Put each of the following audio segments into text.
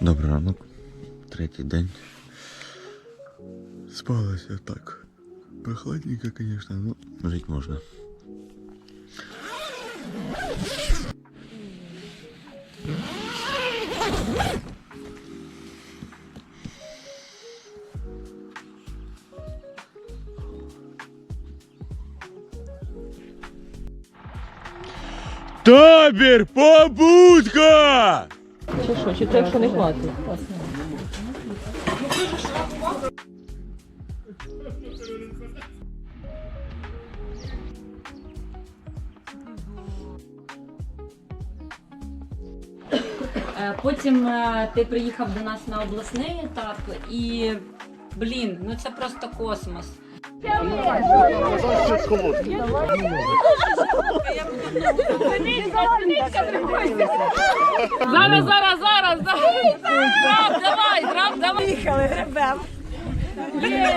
Добрий ранок. Третій день. Спалося так. Прохладненько, конечно, но жить можна. Табір побудка! Чи що, чи це якщо не хватить? Е, Потім е, ти приїхав до нас на обласний етап і блін, ну це просто космос. Зараз, зараз, зараз, зараз. Граб, давай, граб, давай. Їхали, гребем. три,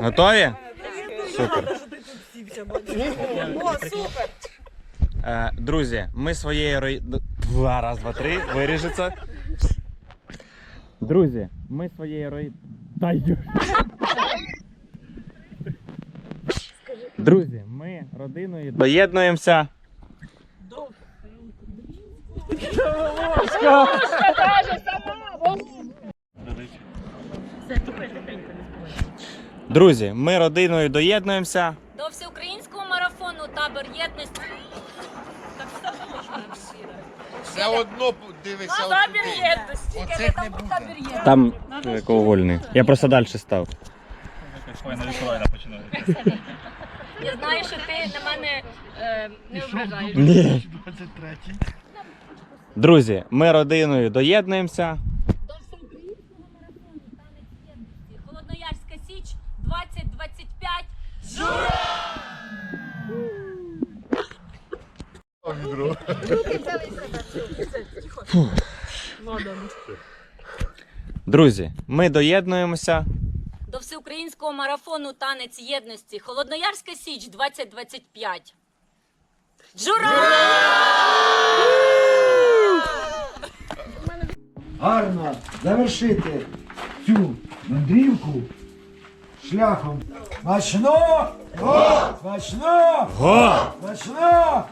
Готові? Супер. Е, друзі, ми своєю рой... Два, раз, два, три, виріжеться. Друзі, ми своєю рой... Дай. Друзі, ми родиною доєднуємося. Друзі, ми родиною доєднуємося. До всеукраїнського марафону табор єдності. Все одно дивися. Табір єдності. Оцих не. Там вольний. Я просто далі став. Я знаю, що ти на мене е, не ображаєш. Ні. Друзі, ми родиною доєднуємося. До всеукраїнського марафону танець єдності. Холодноярська Січ 2025. Друзі, ми доєднуємося. До всеукраїнського марафону танець єдності. Холодноярська Січ 2025. Джура! Завершити цю мандрівку шляхом. Смачно, смачно, смачно.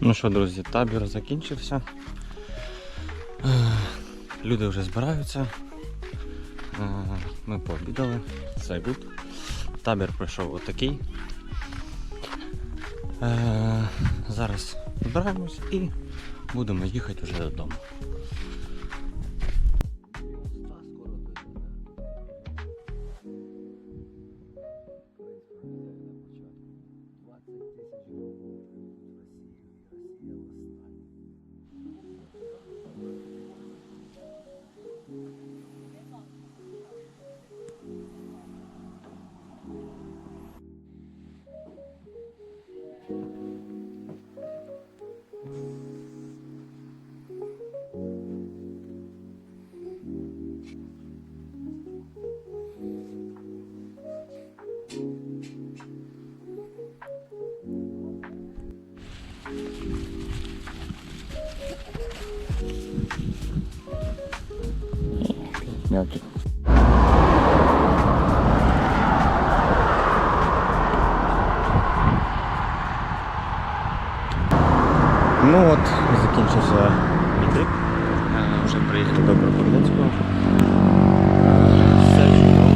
Ну що, друзі, табір закінчився. Е, Люди вже збираються. Ми пообідали. Все гуд. Табір пройшов отакий. Е, Зараз збираємось і будемо їхати вже додому. Yeah, okay. Ну от, закінчився мій трип. Е, Вже приїхав до Кропивницького. Все чудово.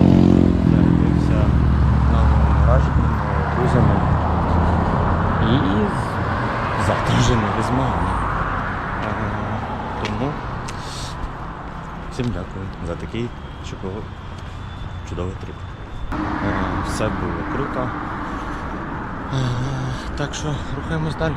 Зарядився новими враженнями, друзями. І завтра вже нові змагання. Тому всім дякую за такий чудовий, чудовий трип. Е, Все було круто. Е, Так що рухаємось далі.